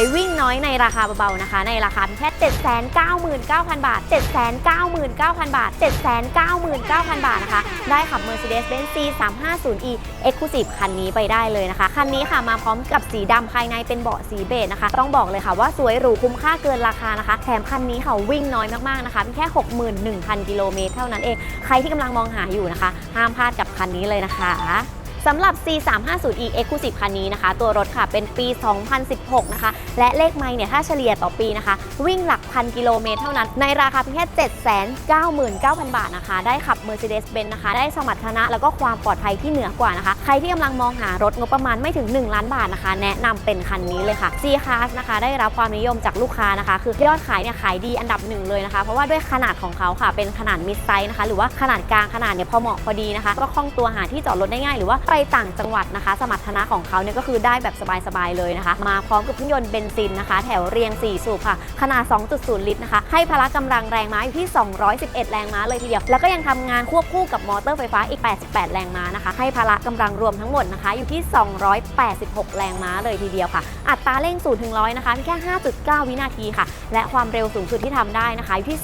ยวิ่งน้อยในราคาเบาๆนะคะ ในราคาเพียงแค่ 799,000 บาท 799,000 บาท 799,000 บาทนะคะ ได้ขับ Mercedes-Benz C350e Exclusive คันนี้ไปได้เลยนะคะ คันนี้ค่ะมาพร้อมกับสีดำภายในเป็นเบาะสีเบจนะคะ ต้องบอกเลยค่ะว่าสวยหรูคุ้มค่าเกินราคานะคะ แถมคันนี้ค่ะวิ่งน้อยมากๆนะคะเพียงแค่ 61,000 กิโลเมตรเท่านั้นเอง ใครที่กำลังมองหาอยู่นะคะ ห้ามพลาดกับคันนี้เลยนะคะ สำหรับ C350e Exclusive คันนี้นะคะ ตัวรถค่ะเป็นปี 2016 นะคะ และเลขไมล์เนี่ยถ้าเฉลี่ยต่อปีนะคะ วิ่งหลักพันกิโลเมตรเท่านั้น ในราคาเพียงแค่ 799,000 บาทนะคะ ได้ขับ Mercedes-Benz นะคะ ได้สมรรถนะแล้วก็ความปลอดภัยที่เหนือกว่านะคะ ใครที่กำลังมองหารถงบประมาณไม่ถึง 1 ล้านบาทนะคะ แนะนำเป็นคันนี้เลยค่ะ C-Class นะคะ ได้รับความนิยมจากลูกค้านะคะ คือยอดขายเนี่ยขายดีอันดับหนึ่งเลยนะคะ เพราะว่าด้วยขนาดของเขาค่ะเป็นขนาดมิดไซส์นะคะหรือว่าขนาดกลางขนาดเนี่ยพอเหมาะพอดีนะคะ ก็คล่องตัวหาที่จอดรถได้ง่ายหรือว่าไปต่างจังหวัดนะคะ สมรรถนะของเขาเนี่ยก็คือได้แบบสบายๆเลยนะคะ มาพร้อมกับเครื่องยนต์เบนซินนะคะ แถวเรียง 4 สูบค่ะ ขนาด 2.0 ลิตรนะคะ ให้พละกำลังแรงม้าอยู่ที่ 211 แรงม้าเลยทีเดียว แล้วก็ยังทำงานควบคู่กับมอเตอร์ไฟฟ้าอีก 88 แรงม้านะคะ ให้พละกำลังรวมทั้งหมดนะคะ อยู่ที่ 286 แรงม้าเลยทีเดียวค่ะ อัตราเร่ง0ถึง100นะคะเพียงแค่ 5.9 วินาทีค่ะ และความเร็วสูงสุดที่ทำได้นะคะอยู่ที่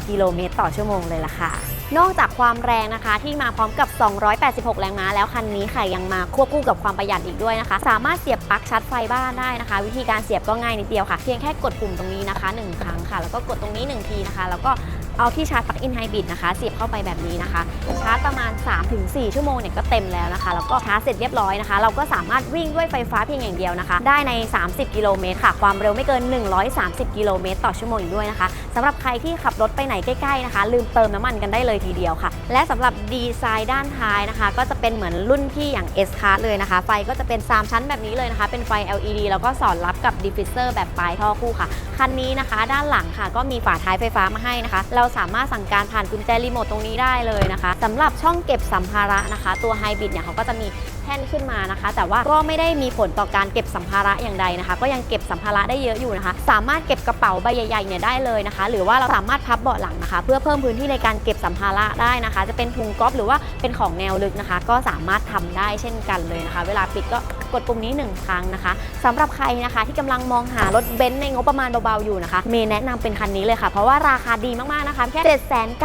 250 กิโลเมตรต่อชั่วโมงเลยล่ะค่ะ นอกจากความแรงนะคะ ที่มาพร้อมกับ 286 แรงม้าแล้วคันนี้ค่ะยังมาควบคู่กับความประหยัดอีกด้วยนะคะ สามารถเสียบปลั๊กชาร์จไฟบ้านได้นะคะ วิธีการเสียบก็ง่ายนิดเดียวค่ะ เพียงแค่กดปุ่มตรงนี้นะคะ 1 ครั้งค่ะ แล้วก็กดตรงนี้ 1 ทีนะคะ แล้วก็ เอาที่ชาร์จปลั๊กอินไฮบริดนะคะเสียบเข้าไปแบบนี้นะคะ ชาร์จประมาณ 3-4 ชั่วโมงเนี่ยก็เต็มแล้วนะคะ แล้วก็ชาร์จเสร็จเรียบร้อยนะคะ เราก็สามารถวิ่งด้วยไฟฟ้าเพียงอย่างเดียวนะคะ ได้ใน 30 กิโลเมตรค่ะ ความเร็วไม่เกิน 130 กิโลเมตรต่อชั่วโมงอีกด้วยนะคะสำหรับใครที่ขับรถไปไหนใกล้ๆนะคะ ลืมเติมน้ำมันกันได้เลยทีเดียวค่ะและสำหรับดีไซน์ด้านท้ายนะคะ ก็จะเป็นเหมือนรุ่นพี่อย่าง S Class เลยนะคะ ไฟก็จะเป็น 3 ชั้นแบบนี้เลยนะคะ เป็นไฟ LED แล้วก็สอดรับกับดิฟฟิเซอร์แบบปลายท่อคู่ค่ะ คันนี้นะคะ ด้านหลังค่ะ ก็มีฝาท้ายไฟฟ้ามาให้นะคะ เราสามารถสั่งการผ่านกุญแจรีโมทตรงนี้ได้เลยนะคะสำหรับช่องเก็บสัมภาระนะคะ ตัวไฮบริดเนี่ยเขาก็จะมีแท่นขึ้นมานะคะ แต่ว่าก็ไม่ได้มีผลต่อการเก็บสัมภาระอย่างใดนะคะ ก็ยังเก็บสัมภาระได้เยอะอยู่นะคะ สามารถเก็บกระเป๋าใบใหญ่ๆเนี่ยได้เลยนะคะ หรือว่าเราสามารถพับเบาะหลังนะคะ เพื่อเพิ่มพื้นที่ในการเก็บสัมภาระได้นะคะจะเป็นถุงก๊อฟหรือว่าเป็นของแนวลึกนะคะ ก็สามารถทำได้เช่นกันเลยนะคะ เวลาปิดก็กดปุ่มนี้หนึ่งครั้งนะคะสำหรับใครนะคะที่กำลังมองหารถเบนซ์ในงบประมาณเบาๆอยู่นะคะ เมย์แนะนำเป็นคันนี้เลยค่ะ เพราะว่าราคาดีมากๆนะคะแค่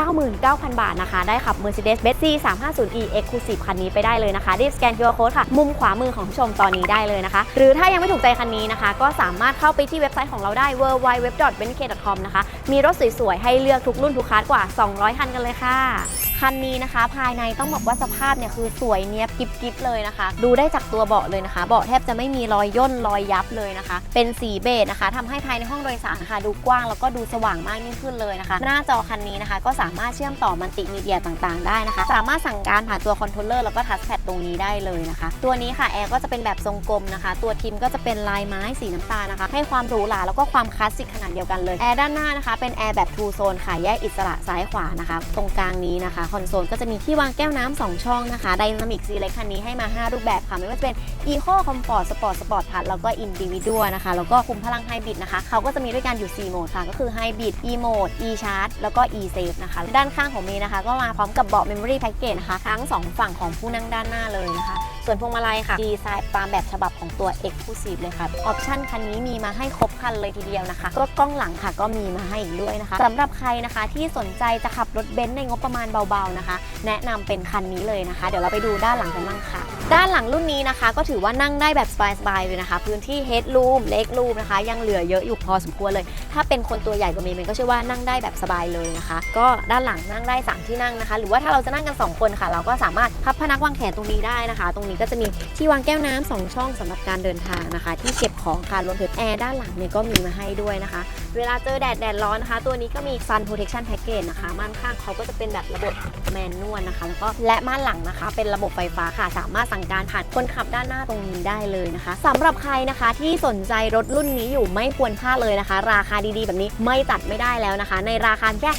799,000 บาทนะคะ ได้ขับ Mercedes-Benz C350e Exclusive คันนี้ไปได้เลยนะคะ รีบสแกน QR Code ค่ะ มุมขวามือของผู้ชมตอนนี้ได้เลยนะคะ หรือถ้ายังไม่ถูกใจคันนี้นะคะ ก็สามารถเข้าไปที่เว็บไซต์ของเราได้ www.benk.com นะคะ มีรถสวยๆ ให้เลือกทุกรุ่นทุกคลาสกว่า 200 คันกันเลยค่ะ คันนี้นะคะ ภายในต้องบอกว่าสภาพเนี่ยคือสวยเนี้ยบกิบกิบเลยนะคะ ดูได้จากตัวเบาะเลยนะคะ เบาะแทบจะไม่มีรอยย่นรอยยับเลยนะคะ เป็นสีเบจนะคะทำให้ภายในห้องโดยสารค่ะดูกว้างแล้วก็ดูสว่างมากยิ่งขึ้นเลยนะคะ หน้าจอคันนี้นะคะ ก็สามารถเชื่อมต่อมัลติมีเดียต่างๆ ได้นะคะ สามารถสั่งการผ่านตัวคอนโทรลเลอร์แล้วก็ทัชแพด ตรงนี้ได้เลยนะคะ ตัวนี้ค่ะแอร์ก็จะเป็นแบบทรงกลมนะคะ ตัวทิมก็จะเป็นลายไม้สีน้ำตาลนะคะ ให้ความหรูหราแล้วก็ความคลาสสิกขนาดเดียวกันเลยแอร์ด้านหน้านะคะเป็นแอร์แบบทูโซนค่ะแยกอิสระซ้ายขวานะคะ ตรงกลางนี้นะคะคอนโซลก็จะมีที่วางแก้วน้ำสองช่องนะคะไดนามิกซีเล็กคันนี้ให้มา 5 รูปแบบค่ะ ไม่ว่าจะเป็น Eco Comfort Sport Sport Plus แล้วก็ Individual นะคะ แล้วก็คุมพลังไฮบริดนะคะเขาก็จะมีด้วยกันอยู่ 4 โหมดค่ะ ก็คือ Hybrid E Mode E Charge แล้วก็ E Safe นะคะ ด้านข้างของเมย์นะคะ ก็มาพร้อมกับเบาะ Memory Package นะคะ ทั้ง 2 ฝั่งของผู้นั่งด้านหน้าเลยนะคะ ส่วนพวงมาลัยค่ะ ดีไซน์ตามแบบฉบับของตัว Exclusive เลยค่ะ ออปชั่นคันนี้มีมาให้ครบคันเลยทีเดียวนะคะรถกล้องหลังค่ะก็มีมาให้อีกด้วยนะคะสำหรับใครนะคะที่สนใจจะขับรถเบนซ์ในงบประมาณเบาๆนะคะ แนะนำเป็นคันนี้เลยนะคะ เดี๋ยวเราไปดูด้านหลังกันบ้างค่ะ ด้านหลังรุ่นนี้นะคะ ก็ถือว่านั่งได้แบบสบายๆเลยนะคะ พื้นที่ head room leg room นะคะ ยังเหลือเยอะอยู่พอสมควรเลย ถ้าเป็นคนตัวใหญ่กว่าเมย์เมย์ก็เชื่อว่านั่งได้แบบสบายเลยนะคะ ก็ด้านหลังนั่งได้สามที่นั่งนะคะ หรือว่าถ้าเราจะนั่งกันสองคนค่ะ เราก็สามารถพับพนักวางแขนตรงนี้ได้นะคะ ตรงนี้ก็จะมีที่วางแก้วน้ำสองช่องสำหรับการเดินทางนะคะ ที่เก็บของค่ะรวมถึงแอร์ด้านหลังเนี่ยก็มีมาให้ด้วยนะคะ เวลาเจอแดดแดดร้อนนะคะ ตัวนี้ก็มี Sun Protection Package นะคะ ม่านข้างเขาก็จะเป็นแบบระบบแมนนวลนะคะแล้วก็และม่านหลังนะคะ เป็นระบบไฟฟ้าค่ะสามารถสั่งการผ่านคนขับด้านหน้าตรงนี้ได้เลยนะคะสำหรับใครนะคะที่สนใจรถรุ่นนี้อยู่ไม่ควรพลาดเลยนะคะ ราคาดีๆ แบบนี้ไม่ตัดไม่ได้แล้วนะคะ ในราคาแค่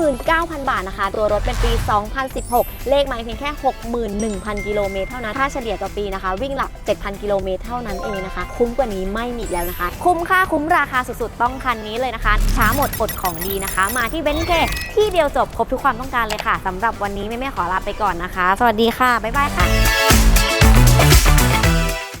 799,000 บาทนะคะ ตัวรถเป็นปี 2016 เลขไมล์เพียงแค่ 61,000 กิโลเมตรเท่านั้นถ้าเฉลี่ยต่อปีนะคะ วิ่งหลัก 7,000 กิโลเมตรเท่านั้นเองนะคะ คุ้มกว่านี้ไม่มีแล้วนะคะ คุ้มค่าคุ้มราคาสุดๆ ต้องคันนี้เลยนะคะ ช้าหมดอดของดีนะคะ มาที่เบนเคที่เดียวจบครบทุกความต้องการเลยค่ะสำหรับวันนี้แม่ๆขอลาไปก่อนนะคะ สวัสดีค่ะ บ๊ายบายค่ะ